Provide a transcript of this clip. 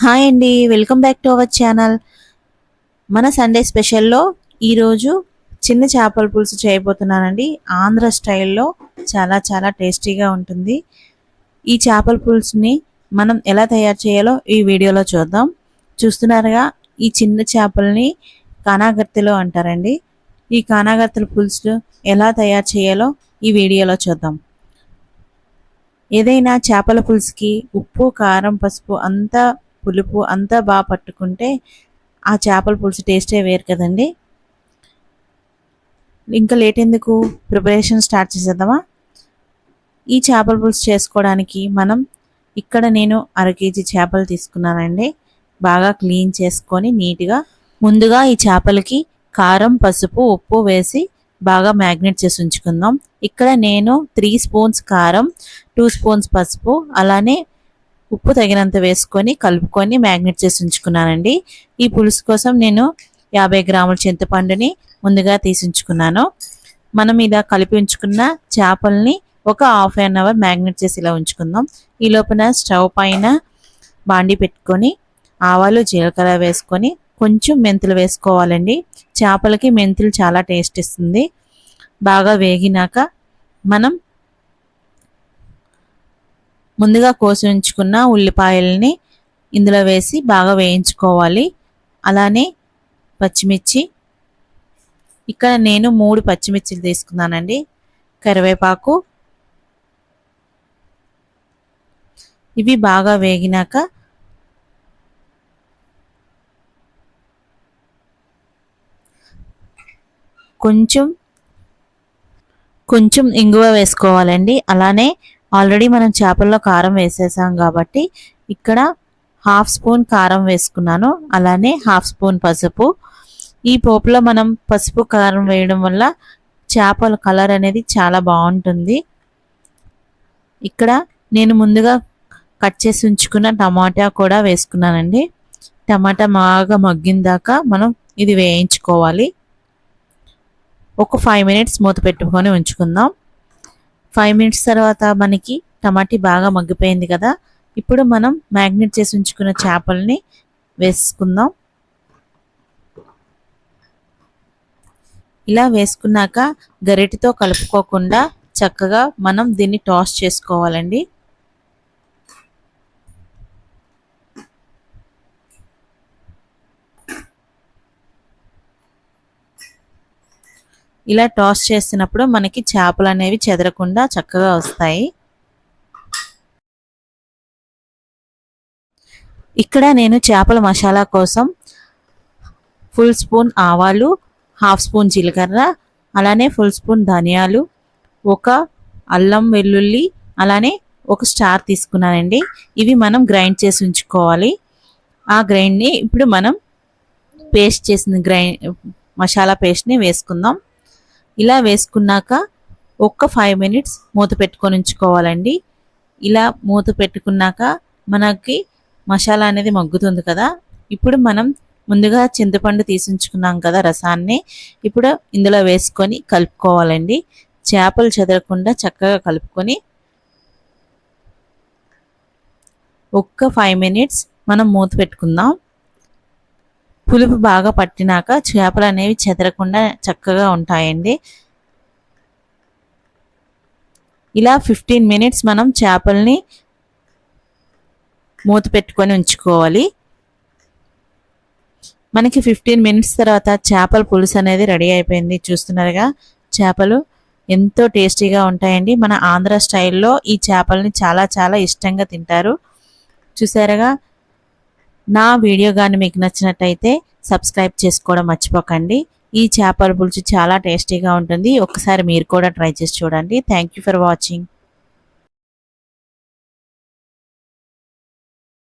Hi అండి welcome back to our channel. మన Sunday స్పెషల్లో ఈరోజు చిన్న చేపల పులుసు చేయబోతున్నానండి. ఆంధ్ర స్టైల్లో చాలా చాలా టేస్టీగా ఉంటుంది. ఈ చేపల పులుసుని మనం ఎలా తయారు చేయాలో ఈ వీడియోలో చూద్దాం. చూస్తున్నారుగా ఈ చిన్న చేపల్ని కానాగర్తెలు అంటారండి. ఈ కానాగర్తెల పులుసు ఎలా తయారు చేయాలో ఈ వీడియోలో చూద్దాం. ఏదైనా చేపల పులుసుకి ఉప్పు కారం పసుపు అంతా పులుపు అంతా బాగా పట్టుకుంటే ఆ చేపల పులుసు టేస్టే వేరు కదండి. ఇంకా లేట్ ఎందుకు? ప్రిపరేషన్ స్టార్ట్ చేసేద్దామా? ఈ చేపల పులుసు చేసుకోవడానికి మనం ఇక్కడ నేను అర కేజీ చేపలు తీసుకున్నానండి. బాగా క్లీన్ చేసుకొని నీట్గా ముందుగా ఈ చేపలకి కారం పసుపు ఉప్పు వేసి బాగా మ్యాగ్నెట్ చేసి ఉంచుకుందాం. ఇక్కడ నేను త్రీ స్పూన్స్ కారం టూ స్పూన్స్ పసుపు అలానే ఉప్పు తగినంత వేసుకొని కలుపుకొని మ్యాగ్నెట్ చేసి ఉంచుకున్నానండి. ఈ పులుసు కోసం నేను యాభై గ్రాముల చింతపండుని ముందుగా తీసి ఉంచుకున్నాను. మనం ఇలా కలిపి ఉంచుకున్న చేపల్ని ఒక హాఫ్ అన్ అవర్ మ్యాగ్నెట్ చేసి ఇలా ఉంచుకుందాం. ఈ లోపల స్టవ్ పైన బాండి పెట్టుకొని ఆవాలు జీలకర్ర వేసుకొని కొంచెం మెంతులు వేసుకోవాలండి. చేపలకి మెంతులు చాలా టేస్ట్ ఇస్తుంది. బాగా వేగినాక మనం ముందుగా కోసి ఉంచుకున్న ఉల్లిపాయల్ని ఇందులో వేసి బాగా వేయించుకోవాలి. అలానే పచ్చిమిర్చి. ఇక్కడ నేను మూడు పచ్చిమిర్చిలు తీసుకున్నానండి. కరివేపాకు. ఇవి బాగా వేగినాక కొంచెం కొంచెం ఇంగువ వేసుకోవాలండి. అలానే ఆల్రెడీ మనం చేపల్లో కారం వేసేసాం కాబట్టి ఇక్కడ హాఫ్ స్పూన్ కారం వేసుకున్నాను అలానే హాఫ్ స్పూన్ పసుపు. ఈ పోపులో మనం పసుపు కారం వేయడం వల్ల చేపల కలర్ అనేది చాలా బాగుంటుంది. ఇక్కడ నేను ముందుగా కట్ చేసి ఉంచుకున్న టమాటా కూడా వేసుకున్నానండి. టమాటా బాగా మగ్గిన దాకా మనం ఇది వేయించుకోవాలి. ఒక ఫైవ్ మినిట్స్ మూత పెట్టుకొని ఉంచుకుందాం. ఫైవ్ మినిట్స్ తర్వాత మనకి టమాటీ బాగా మగ్గిపోయింది కదా. ఇప్పుడు మనం మ్యాగ్నెట్ చేసి ఉంచుకున్న చేపల్ని వేసుకుందాం. ఇలా వేసుకున్నాక గరిటితో కలుపుకోకుండా చక్కగా మనం దీన్ని టాస్ చేసుకోవాలండి. ఇలా టాస్ చేసినప్పుడు మనకి చేపలు అనేవి చెదరకుండా చక్కగా వస్తాయి. ఇక్కడ నేను చేపల మసాలా కోసం ఫుల్ స్పూన్ ఆవాలు హాఫ్ స్పూన్ జీలకర్ర అలానే ఫుల్ స్పూన్ ధనియాలు ఒక అల్లం వెల్లుల్లి అలానే ఒక స్టార్ తీసుకున్నానండి. ఇవి మనం గ్రైండ్ చేసి ఉంచుకోవాలి. ఆ గ్రైండ్ని ఇప్పుడు మనం పేస్ట్ చేసిన గ్రైండ్ మసాలా పేస్ట్ని వేసుకుందాం. ఇలా వేసుకున్నాక ఒక్క ఫైవ్ మినిట్స్ మూత పెట్టుకొని ఉంచుకోవాలండి. ఇలా మూత పెట్టుకున్నాక మనకి మసాలా అనేది మగ్గుతుంది కదా. ఇప్పుడు మనం ముందుగా చింతపండు తీసుంచుకున్నాం కదా రసాన్ని. ఇప్పుడు ఇందులో వేసుకొని కలుపుకోవాలండి. చేపలు చెదరకుండా చక్కగా కలుపుకొని ఒక్క ఫైవ్ మినిట్స్ మనం మూత పెట్టుకుందాం. పులుపు బాగా పట్టినాక చేపలు అనేవి చెదరకుండా చక్కగా ఉంటాయండి. ఇలా ఫిఫ్టీన్ మినిట్స్ మనం చేపల్ని మూత పెట్టుకొని ఉంచుకోవాలి. మనకి ఫిఫ్టీన్ మినిట్స్ తర్వాత చేపల పులుసు అనేది రెడీ అయిపోయింది. చూస్తున్నారుగా చేపలు ఎంతో టేస్టీగా ఉంటాయండి. మన ఆంధ్ర స్టైల్లో ఈ చేపల్ని చాలా చాలా ఇష్టంగా తింటారు. చూసారుగా నా వీడియో కానీ మీకు నచ్చినట్టయితే సబ్స్క్రైబ్ చేసుకోవడం మర్చిపోకండి. ఈ చేపల పులుసు చాలా టేస్టీగా ఉంటుంది. ఒకసారి మీరు కూడా ట్రై చేసి చూడండి. Thank for watching